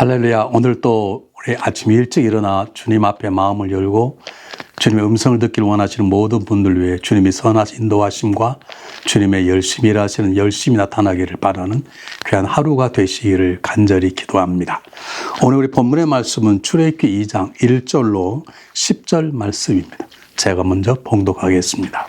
할렐루야. 오늘 또 우리 아침 일찍 일어나 주님 앞에 마음을 열고 주님의 음성을 듣기를 원하시는 모든 분들 위해 주님이 선하신 인도하심과 주님의 열심히 일하시는 열심히 나타나기를 바라는 귀한 하루가 되시기를 간절히 기도합니다. 오늘 우리 본문의 말씀은 출애굽기 2장 1절로 10절 말씀입니다. 제가 먼저 봉독하겠습니다.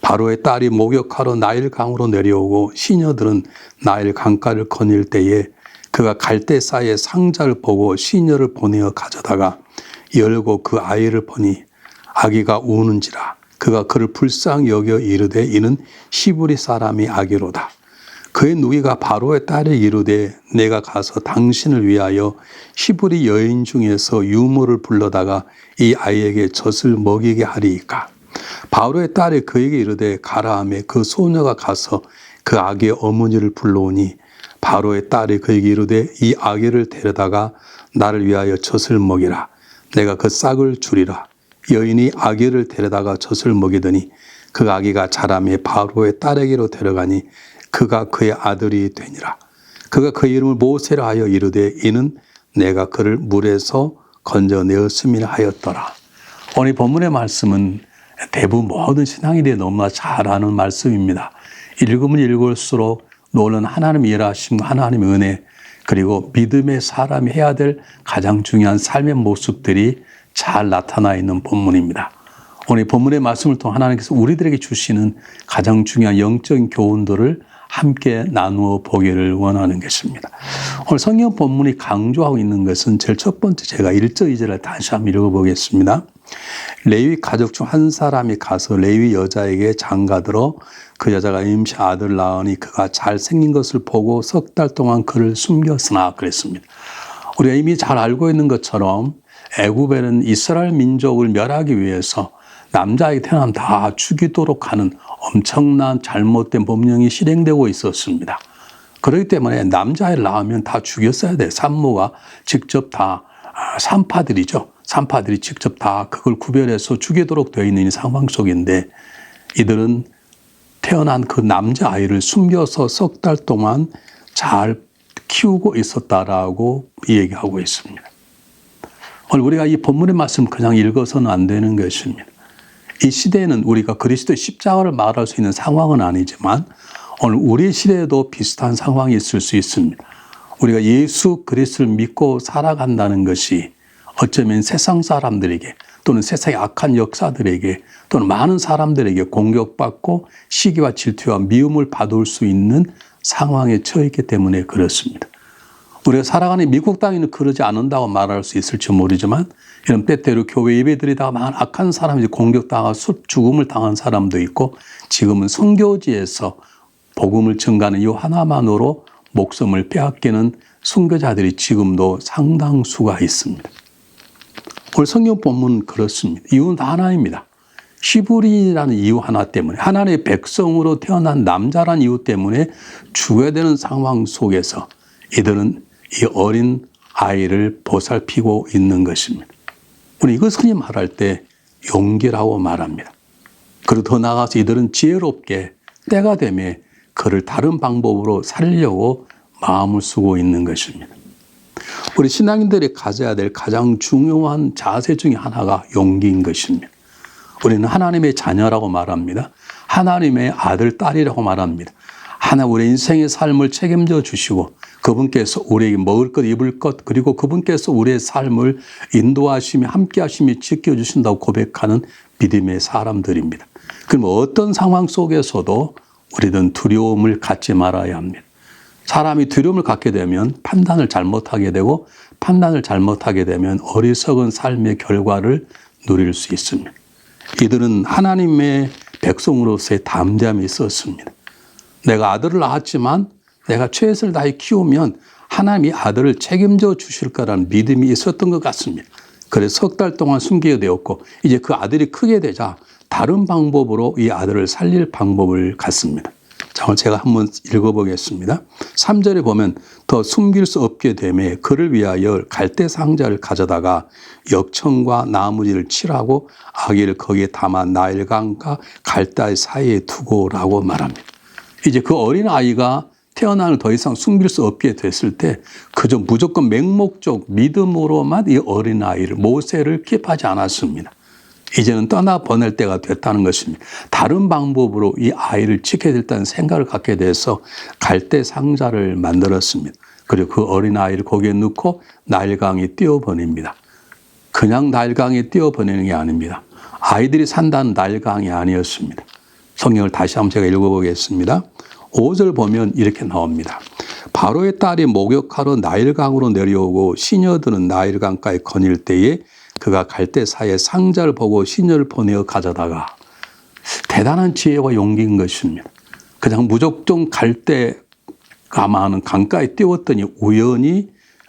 바로의 딸이 목욕하러 나일강으로 내려오고 시녀들은 나일강가를 거닐 때에 그가 갈대 사이에 상자를 보고 시녀를 보내어 가져다가 열고 그 아이를 보니 아기가 우는지라 그가 그를 불쌍히 여겨 이르되 이는 히브리 사람이 아기로다. 그의 누이가 바로의 딸에 이르되 내가 가서 당신을 위하여 히브리 여인 중에서 유모를 불러다가 이 아이에게 젖을 먹이게 하리이까. 바로의 딸이 그에게 이르되 가라 하매 그 소녀가 가서 그 아기의 어머니를 불러오니 바로의 딸이 그에게 이르되 이 아기를 데려다가 나를 위하여 젖을 먹이라. 내가 그 싹을 주리라. 여인이 아기를 데려다가 젖을 먹이더니 그 아기가 자라매 바로의 딸에게로 데려가니 그가 그의 아들이 되니라. 그가 그 이름을 모세라 하여 이르되 이는 내가 그를 물에서 건져내었음이라 하였더라. 오늘 본문의 말씀은 대부분 모든 신앙인들이 너무나 잘 아는 말씀입니다. 읽으면 읽을수록 노는 하나님 일하심, 하나님의 은혜, 그리고 믿음의 사람이 해야 될 가장 중요한 삶의 모습들이 잘 나타나 있는 본문입니다. 오늘 본문의 말씀을 통해 하나님께서 우리들에게 주시는 가장 중요한 영적인 교훈들을 함께 나누어 보기를 원하는 것입니다. 오늘 성경 본문이 강조하고 있는 것은 제일 첫 번째 제가 1절, 2절을 다시 한번 읽어보겠습니다. 레위 가족 중 한 사람이 가서 레위 여자에게 장가들어 그 여자가 임시 아들 낳으니 그가 잘생긴 것을 보고 석 달 동안 그를 숨겼으나 그랬습니다. 우리가 이미 잘 알고 있는 것처럼 애굽에는 이스라엘 민족을 멸하기 위해서 남자에게 태어나면 다 죽이도록 하는 엄청난 잘못된 법령이 실행되고 있었습니다. 그렇기 때문에 남자를 낳으면 다 죽였어야 돼. 산모가 직접 다 아, 산파들이죠. 산파들이 직접 다 그걸 구별해서 죽이도록 되어 있는 상황 속인데 이들은 태어난 그 남자 아이를 숨겨서 석 달 동안 잘 키우고 있었다라고 얘기하고 있습니다. 오늘 우리가 이 본문의 말씀 그냥 읽어서는 안 되는 것입니다. 이 시대에는 우리가 그리스도의 십자가를 말할 수 있는 상황은 아니지만 오늘 우리 시대에도 비슷한 상황이 있을 수 있습니다. 우리가 예수 그리스도를 믿고 살아간다는 것이 어쩌면 세상 사람들에게 또는 세상의 악한 역사들에게 또는 많은 사람들에게 공격받고 시기와 질투와 미움을 받을 수 있는 상황에 처했기 때문에 그렇습니다. 우리가 살아가는 미국 땅에는 그러지 않는다고 말할 수 있을지 모르지만 이런 때때로 교회 예배드리다가 많은 악한 사람이 공격당하고 죽음을 당한 사람도 있고 지금은 선교지에서 복음을 증가하는 이 하나만으로 목숨을 빼앗기는 순교자들이 지금도 상당수가 있습니다. 오늘 성경 본문 그렇습니다. 이유는 다 하나입니다. 히브리라는 이유 하나 때문에 하나님의 백성으로 태어난 남자란 이유 때문에 죽어야 되는 상황 속에서 이들은 이 어린 아이를 보살피고 있는 것입니다. 우리 이것을 말할 때 용기라고 말합니다. 그리고 더 나아가서 이들은 지혜롭게 때가 되면 그를 다른 방법으로 살려고 마음을 쓰고 있는 것입니다. 우리 신앙인들이 가져야 될 가장 중요한 자세 중에 하나가 용기인 것입니다. 우리는 하나님의 자녀라고 말합니다. 하나님의 아들, 딸이라고 말합니다. 하나 우리 인생의 삶을 책임져 주시고 그분께서 우리에게 먹을 것, 입을 것, 그리고 그분께서 우리의 삶을 인도하시며 함께 하시며 지켜주신다고 고백하는 믿음의 사람들입니다. 그럼 어떤 상황 속에서도 우리는 두려움을 갖지 말아야 합니다. 사람이 두려움을 갖게 되면 판단을 잘못하게 되고 판단을 잘못하게 되면 어리석은 삶의 결과를 누릴 수 있습니다. 이들은 하나님의 백성으로서의 담대함이 있었습니다. 내가 아들을 낳았지만 내가 최선을 다해 키우면 하나님이 아들을 책임져 주실 거라는 믿음이 있었던 것 같습니다. 그래서 석 달 동안 숨기게 되었고 이제 그 아들이 크게 되자 다른 방법으로 이 아들을 살릴 방법을 갖습니다. 자, 제가 한번 읽어보겠습니다. 3절에 보면 더 숨길 수 없게 되매 그를 위하여 갈대 상자를 가져다가 역청과 나무지를 칠하고 아기를 거기에 담아 나일강과 갈대 사이에 두고라고 말합니다. 이제 그 어린 아이가 태어나는 더 이상 숨길 수 없게 됐을 때 그저 무조건 맹목적 믿음으로만 이 어린 아이를 모세를 킵하지 않았습니다. 이제는 떠나 보낼 때가 됐다는 것입니다. 다른 방법으로 이 아이를 지켜야 된다는 생각을 갖게 돼서 갈대 상자를 만들었습니다. 그리고 그 어린 아이를 거기에 넣고 나일강에 띄워보냅니다. 그냥 나일강에 띄워보내는 게 아닙니다. 아이들이 산다는 나일강이 아니었습니다. 성경을 다시 한번 제가 읽어보겠습니다. 5절 보면 이렇게 나옵니다. 바로의 딸이 목욕하러 나일강으로 내려오고 시녀들은 나일강가에 거닐 때에 그가 갈대 사이에 상자를 보고 시녀를 보내어 가져다가 대단한 지혜와 용기인 것입니다. 그냥 무조건 갈대가 많은 강가에 띄웠더니 우연히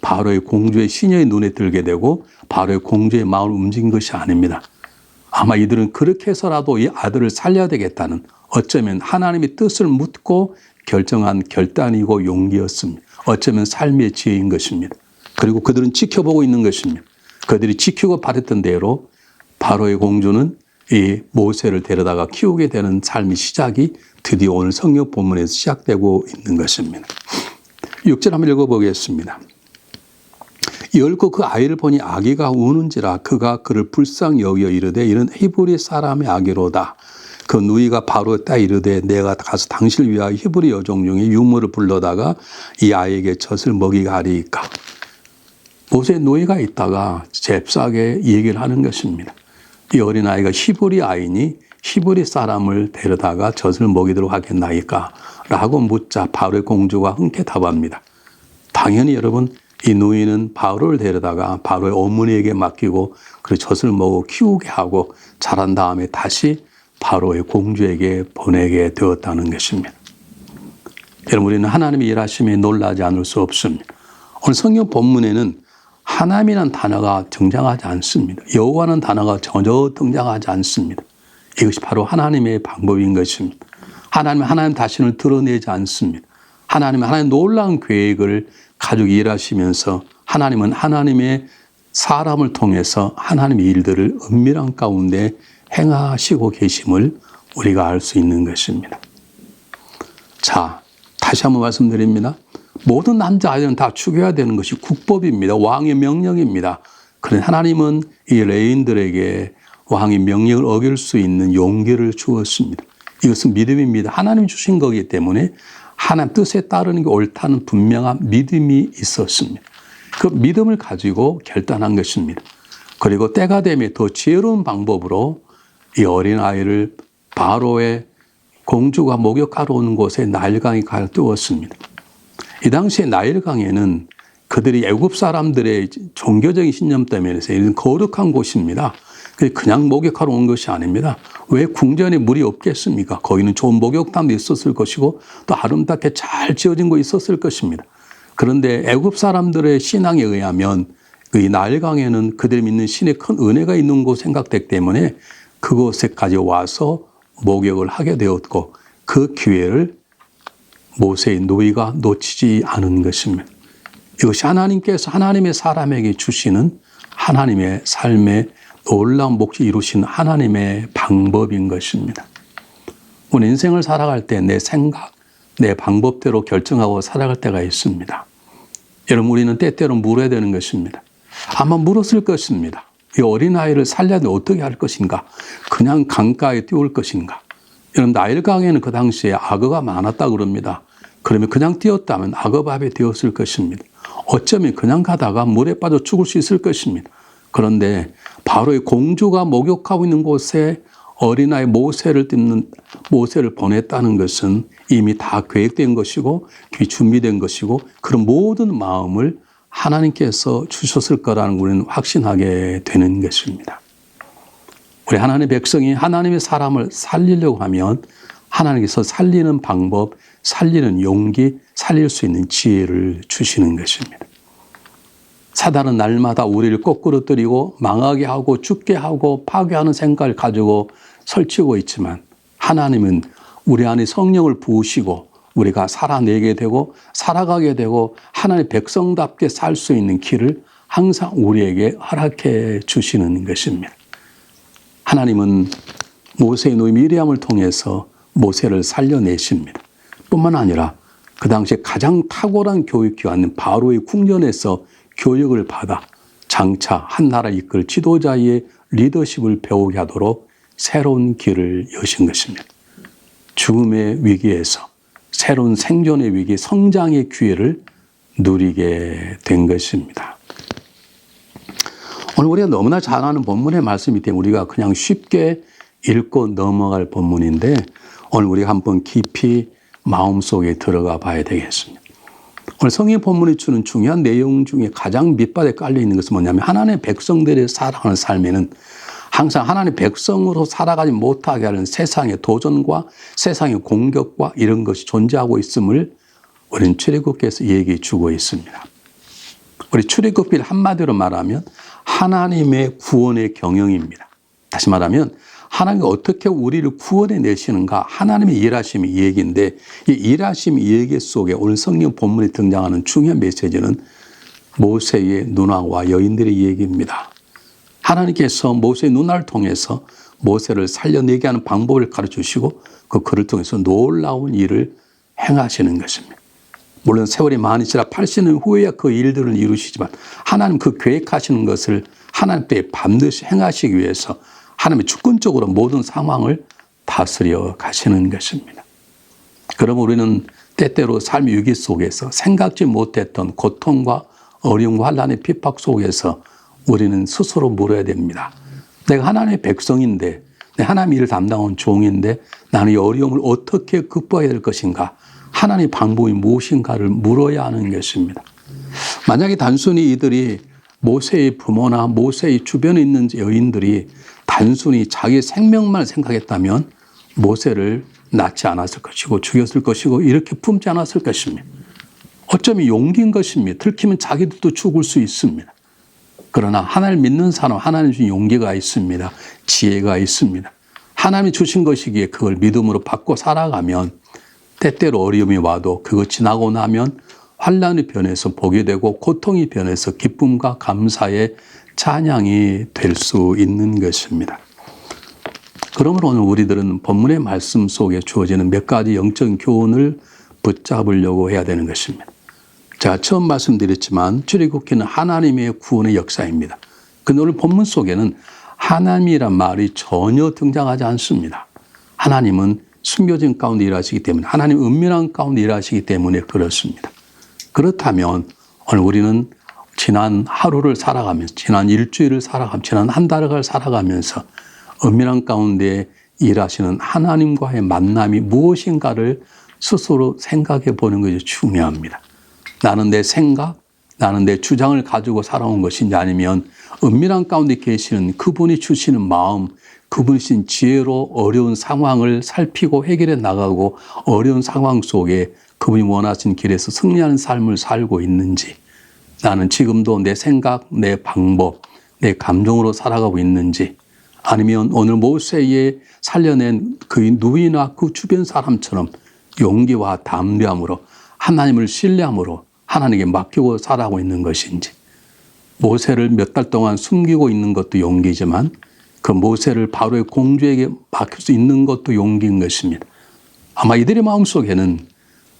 바로의 공주의 시녀의 눈에 들게 되고 바로의 공주의 마음을 움직인 것이 아닙니다. 아마 이들은 그렇게 해서라도 이 아들을 살려야 되겠다는 어쩌면 하나님의 뜻을 묻고 결정한 결단이고 용기였습니다. 어쩌면 삶의 지혜인 것입니다. 그리고 그들은 지켜보고 있는 것입니다. 그들이 지키고 바랬던 대로 바로의 공주는 이 모세를 데려다가 키우게 되는 삶의 시작이 드디어 오늘 성경 본문에서 시작되고 있는 것입니다. 6절 한번 읽어보겠습니다. 열고 그 아이를 보니 아기가 우는지라 그가 그를 불쌍히 여겨 이르되 이는 히브리 사람의 아기로다. 그 누이가 바로 따 이르되 내가 가서 당신을 위하여 히브리 여종 중에 유물을 불러다가 이 아이에게 젖을 먹이가 하리까. 모세 노예가 있다가 잽싸게 얘기를 하는 것입니다. 이 어린아이가 히브리 아이니 히브리 사람을 데려다가 젖을 먹이도록 하겠나이까? 라고 묻자 바로의 공주가 흔쾌 답합니다. 당연히 여러분 이 누이는 바로를 데려다가 바로의 어머니에게 맡기고 그 젖을 먹어 키우게 하고 자란 다음에 다시 바로의 공주에게 보내게 되었다는 것입니다. 여러분 우리는 하나님의 일하심에 놀라지 않을 수 없습니다. 오늘 성경 본문에는 하나님이라는 단어가 등장하지 않습니다. 여호와는 단어가 전혀 등장하지 않습니다. 이것이 바로 하나님의 방법인 것입니다. 하나님 하나님 자신을 드러내지 않습니다. 하나님은 하나님 놀라운 계획을 가지고 일하시면서 하나님은 하나님의 사람을 통해서 하나님의 일들을 은밀한 가운데 행하시고 계심을 우리가 알 수 있는 것입니다. 자, 다시 한번 말씀드립니다. 모든 남자 아이들은 다 죽여야 되는 것이 국법입니다. 왕의 명령입니다. 그런데 하나님은 이 레인들에게 왕의 명령을 어길 수 있는 용기를 주었습니다. 이것은 믿음입니다. 하나님 주신 거기 때문에 하나님 뜻에 따르는 게 옳다는 분명한 믿음이 있었습니다. 그 믿음을 가지고 결단한 것입니다. 그리고 때가 되면 더 지혜로운 방법으로 이 어린아이를 바로의 공주가 목욕하러 오는 곳에 나일강에 가려 띄웠습니다. 이 당시에 나일강에는 그들이 애굽 사람들의 종교적인 신념 때문에 이런 거룩한 곳입니다. 그냥 목욕하러 온 것이 아닙니다. 왜 궁전에 물이 없겠습니까? 거기는 좋은 목욕탕도 있었을 것이고 또 아름답게 잘 지어진 거 있었을 것입니다. 그런데 애굽 사람들의 신앙에 의하면 이 나일강에는 그들이 믿는 신의 큰 은혜가 있는 곳 생각되기 때문에 그곳에까지 와서 목욕을 하게 되었고 그 기회를 모세의 노이가 놓치지 않은 것입니다. 이것이 하나님께서 하나님의 사람에게 주시는 하나님의 삶의 놀라운 목적 이루신 하나님의 방법인 것입니다. 우리 인생을 살아갈 때 내 생각, 내 방법대로 결정하고 살아갈 때가 있습니다. 여러분, 우리는 때때로 물어야 되는 것입니다. 아마 물었을 것입니다. 이 어린아이를 살려야 어떻게 할 것인가? 그냥 강가에 띄울 것인가? 여러분, 나일강에는 그 당시에 악어가 많았다 그럽니다. 그러면 그냥 뛰었다면 악어밥에 되었을 것입니다. 어쩌면 그냥 가다가 물에 빠져 죽을 수 있을 것입니다. 그런데 바로 이 공주가 목욕하고 있는 곳에 어린아이 모세를 뜯는 모세를 보냈다는 것은 이미 다 계획된 것이고 준비된 것이고 그런 모든 마음을 하나님께서 주셨을 거라는 우리는 확신하게 되는 것입니다. 우리 하나님의 백성이 하나님의 사람을 살리려고 하면 하나님께서 살리는 방법, 살리는 용기, 살릴 수 있는 지혜를 주시는 것입니다. 사단은 날마다 우리를 거꾸로 뜨리고 망하게 하고 죽게 하고 파괴하는 생각을 가지고 설치고 있지만 하나님은 우리 안에 성령을 부으시고 우리가 살아내게 되고 살아가게 되고 하나님의 백성답게 살 수 있는 길을 항상 우리에게 허락해 주시는 것입니다. 하나님은 모세의 노이 미리암을 통해서 모세를 살려내십니다. 뿐만 아니라 그 당시에 가장 탁월한 교육기관인 바로의 궁전에서 교육을 받아 장차 한 나라 이끌 지도자의 리더십을 배우게 하도록 새로운 길을 여신 것입니다. 죽음의 위기에서 새로운 생존의 위기, 성장의 기회를 누리게 된 것입니다. 오늘 우리가 너무나 잘 아는 본문의 말씀이 때문에 우리가 그냥 쉽게 읽고 넘어갈 본문인데 오늘 우리가 한번 깊이 마음속에 들어가 봐야 되겠습니다. 오늘 성경 본문이 주는 중요한 내용 중에 가장 밑바닥에 깔려 있는 것은 뭐냐면 하나님의 백성들의 살아가는 삶에는 항상 하나님의 백성으로 살아가지 못하게 하는 세상의 도전과 세상의 공격과 이런 것이 존재하고 있음을 우리는 출애굽께서 얘기해 주고 있습니다. 우리 출애굽길 한마디로 말하면 하나님의 구원의 경영입니다. 다시 말하면 하나님이 어떻게 우리를 구원해 내시는가 하나님의 일하심 이 얘기인데 이 일하심 얘기 속에 오늘 성경 본문에 등장하는 중요한 메시지는 모세의 누나와 여인들의 얘기입니다. 하나님께서 모세의 누나를 통해서 모세를 살려내게 하는 방법을 가르쳐 주시고 그 글을 통해서 놀라운 일을 행하시는 것입니다. 물론 세월이 많이 지나 80년 후에야 그 일들을 이루시지만 하나님 그 계획하시는 것을 하나님 때 반드시 행하시기 위해서 하나님의 주권적으로 모든 상황을 다스려 가시는 것입니다. 그럼 우리는 때때로 삶의 위기 속에서 생각지 못했던 고통과 어려움과 환란의 핍박 속에서 우리는 스스로 물어야 됩니다. 내가 하나님의 백성인데, 내 하나님 일을 담당한 종인데 나는 이 어려움을 어떻게 극복해야 될 것인가? 하나님의 방법이 무엇인가를 물어야 하는 것입니다. 만약에 단순히 이들이 모세의 부모나 모세의 주변에 있는 여인들이 단순히 자기 생명만 생각했다면 모세를 낳지 않았을 것이고 죽였을 것이고 이렇게 품지 않았을 것입니다. 어쩌면 용기인 것입니다. 들키면 자기들도 죽을 수 있습니다. 그러나 하나님 믿는 사람, 하나님 준 용기가 있습니다. 지혜가 있습니다. 하나님이 주신 것이기에 그걸 믿음으로 받고 살아가면 때때로 어려움이 와도 그거 지나고 나면 환란이 변해서 복이 되고 고통이 변해서 기쁨과 감사의 찬양이 될 수 있는 것입니다. 그러므로 오늘 우리들은 본문의 말씀 속에 주어지는 몇 가지 영적 교훈을 붙잡으려고 해야 되는 것입니다. 제가 처음 말씀드렸지만 출애굽기는 하나님의 구원의 역사입니다. 그 오늘 본문 속에는 하나님이란 말이 전혀 등장하지 않습니다. 하나님은 숨겨진 가운데 일하시기 때문에 하나님 은밀한 가운데 일하시기 때문에 그렇습니다. 그렇다면 오늘 우리는 지난 하루를 살아가면서 지난 일주일을 살아가면서 지난 한 달을 살아가면서 은밀한 가운데 일하시는 하나님과의 만남이 무엇인가를 스스로 생각해 보는 것이 중요합니다. 나는 내 생각, 나는 내 주장을 가지고 살아온 것인지 아니면 은밀한 가운데 계시는 그분이 주시는 마음, 그분이 신 지혜로 어려운 상황을 살피고 해결해 나가고 어려운 상황 속에 그분이 원하신 길에서 승리하는 삶을 살고 있는지 나는 지금도 내 생각, 내 방법, 내 감정으로 살아가고 있는지 아니면 오늘 모세에 살려낸 그 누이나 그 주변 사람처럼 용기와 담대함으로 하나님을 신뢰함으로 하나님께 맡기고 살아가고 있는 것인지 모세를 몇 달 동안 숨기고 있는 것도 용기지만 그 모세를 바로의 공주에게 맡길 수 있는 것도 용기인 것입니다. 아마 이들의 마음속에는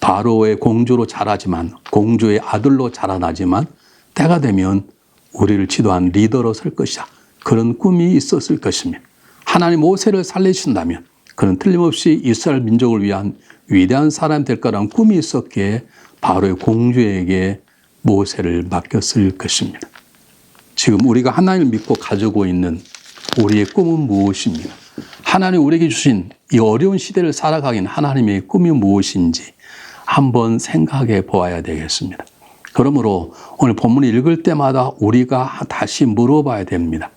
바로의 공주로 자라지만 공주의 아들로 자라나지만 때가 되면 우리를 지도한 리더로 설 것이다. 그런 꿈이 있었을 것입니다. 하나님 모세를 살리신다면 그는 틀림없이 이스라엘 민족을 위한 위대한 사람 될 거라는 꿈이 있었기에 바로의 공주에게 모세를 맡겼을 것입니다. 지금 우리가 하나님을 믿고 가지고 있는 우리의 꿈은 무엇입니까? 하나님 우리에게 주신 이 어려운 시대를 살아가긴 하나님의 꿈이 무엇인지 한번 생각해 보아야 되겠습니다. 그러므로 오늘 본문을 읽을 때마다 우리가 다시 물어봐야 됩니다.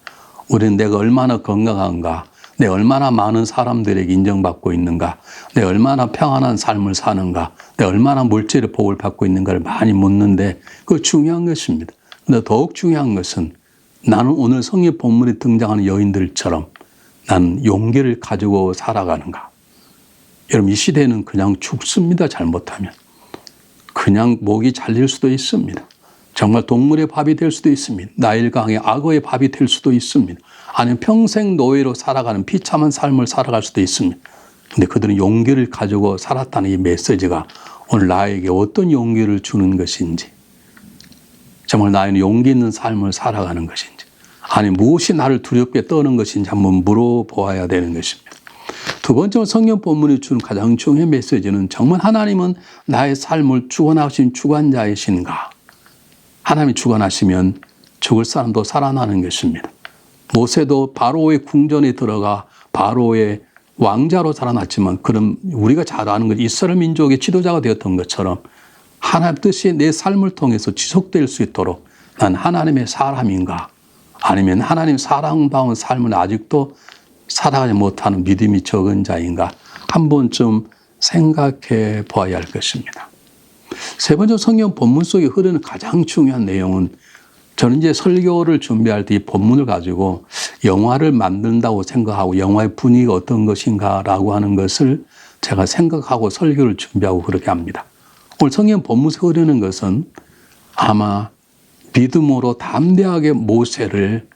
우리는 내가 얼마나 건강한가? 내 얼마나 많은 사람들에게 인정받고 있는가? 내 얼마나 평안한 삶을 사는가? 내 얼마나 물질의 복을 받고 있는가를 많이 묻는데 그 중요한 것입니다. 근데 더욱 중요한 것은 나는 오늘 성의 본문에 등장하는 여인들처럼 나는 용기를 가지고 살아가는가? 여러분 이 시대는 그냥 죽습니다. 잘못하면. 그냥 목이 잘릴 수도 있습니다. 정말 동물의 밥이 될 수도 있습니다. 나일강의 악어의 밥이 될 수도 있습니다. 아니면 평생 노예로 살아가는 비참한 삶을 살아갈 수도 있습니다. 근데 그들은 용기를 가지고 살았다는 이 메시지가 오늘 나에게 어떤 용기를 주는 것인지, 정말 나에는 용기 있는 삶을 살아가는 것인지, 아니 무엇이 나를 두렵게 떠는 것인지 한번 물어보아야 되는 것입니다. 두 번째로 성경 본문이 주는 가장 중요한 메시지는 정말 하나님은 나의 삶을 주관하신 주관자이신가? 하나님이 주관하시면 죽을 사람도 살아나는 것입니다. 모세도 바로의 궁전에 들어가 바로의 왕자로 살아났지만 그럼 우리가 잘 아는 것 이스라엘 민족의 지도자가 되었던 것처럼 하나님 뜻이 내 삶을 통해서 지속될 수 있도록 난 하나님의 사람인가 아니면 하나님 사랑받은 삶을 아직도 살아가지 못하는 믿음이 적은 자인가 한 번쯤 생각해 보아야 할 것입니다. 세 번째 성경 본문 속에 흐르는 가장 중요한 내용은 저는 이제 설교를 준비할 때 이 본문을 가지고 영화를 만든다고 생각하고 영화의 분위기가 어떤 것인가라고 하는 것을 제가 생각하고 설교를 준비하고 그렇게 합니다. 오늘 성경 본문에서 흐르는 것은 아마 믿음으로 담대하게 모세를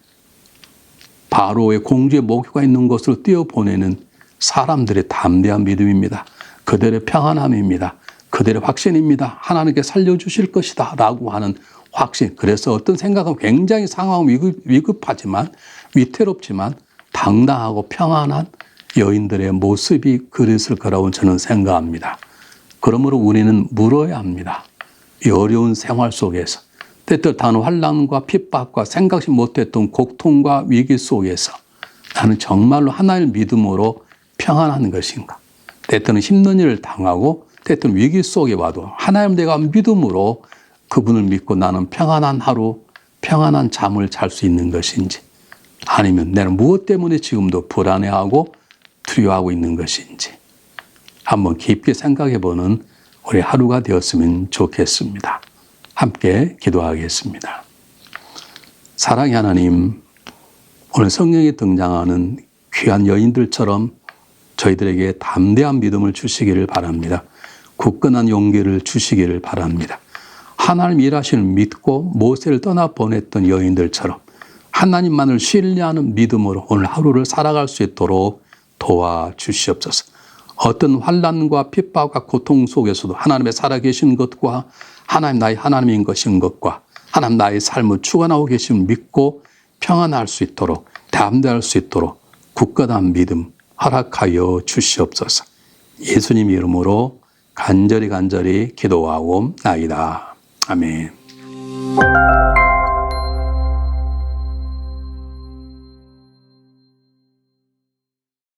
바로의 공주의 목표가 있는 곳으로 뛰어보내는 사람들의 담대한 믿음입니다. 그들의 평안함입니다. 그들의 확신입니다. 하나님께 살려주실 것이다. 라고 하는 확신. 그래서 어떤 생각은 굉장히 상황은 위급, 위급하지만 위태롭지만 당당하고 평안한 여인들의 모습이 그랬을 거라고 저는 생각합니다. 그러므로 우리는 물어야 합니다. 이 어려운 생활 속에서 때때로 환란과 핍박과 생각지 못했던 고통과 위기 속에서 나는 정말로 하나님을 믿음으로 평안한 것인가? 때때는 힘든 일을 당하고 때때는 위기 속에 와도 하나님 내가 믿음으로 그분을 믿고 나는 평안한 하루, 평안한 잠을 잘 수 있는 것인지 아니면 내가 무엇 때문에 지금도 불안해하고 두려워하고 있는 것인지 한번 깊게 생각해 보는 우리 하루가 되었으면 좋겠습니다. 함께 기도하겠습니다. 사랑의 하나님, 오늘 성경에 등장하는 귀한 여인들처럼 저희들에게 담대한 믿음을 주시기를 바랍니다. 굳건한 용기를 주시기를 바랍니다. 하나님 일하시는 믿고 모세를 떠나 보냈던 여인들처럼 하나님만을 신뢰하는 믿음으로 오늘 하루를 살아갈 수 있도록 도와주시옵소서. 어떤 환란과 핍박과 고통 속에서도 하나님의 살아계신 것과 하나님 나의 하나님인 것인 것과 하나님 나의 삶을 주관하고 계신 믿고 평안할 수 있도록 담대할 수 있도록 굳건한 믿음 허락하여 주시옵소서. 예수님 이름으로 간절히 간절히 기도하고 나이다. 아멘.